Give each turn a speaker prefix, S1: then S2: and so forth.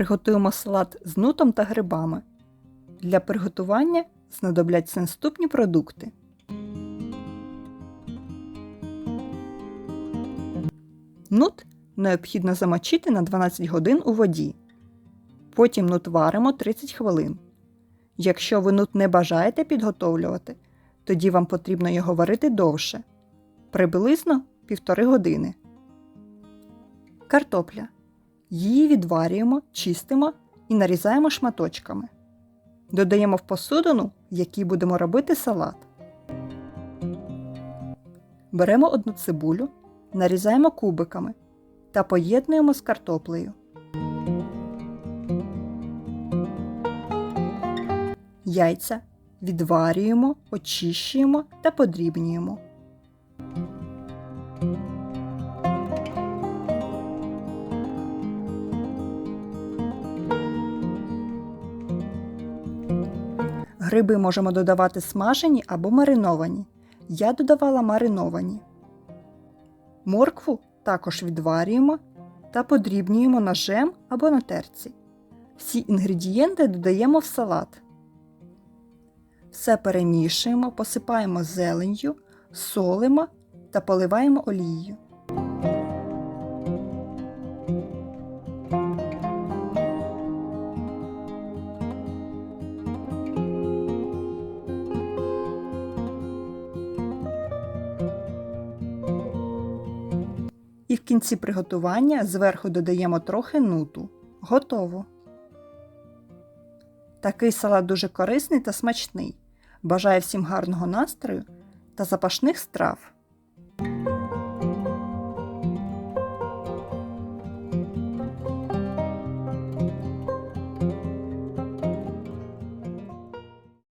S1: Приготуємо салат з нутом та грибами. Для приготування знадобляться наступні продукти. Нут необхідно замочити на 12 годин у воді. Потім нут варимо 30 хвилин. Якщо ви нут не бажаєте підготовлювати, тоді вам потрібно його варити довше приблизно 1,5 години. Картопля. Її відварюємо, чистимо і нарізаємо шматочками. Додаємо в посудину, в якій будемо робити салат. Беремо одну цибулю, нарізаємо кубиками та поєднуємо з картоплею. Яйця відварюємо, очищуємо та подрібнюємо. Гриби можемо додавати смажені або мариновані. Я додавала мариновані. Моркву також відварюємо та подрібнюємо ножем або на терці. Всі інгредієнти додаємо в салат. Все перемішуємо, посипаємо зеленню, солимо та поливаємо олією. І в кінці приготування зверху додаємо трохи нуту. Готово. Такий салат дуже корисний та смачний. Бажаю всім гарного настрою та запашних страв.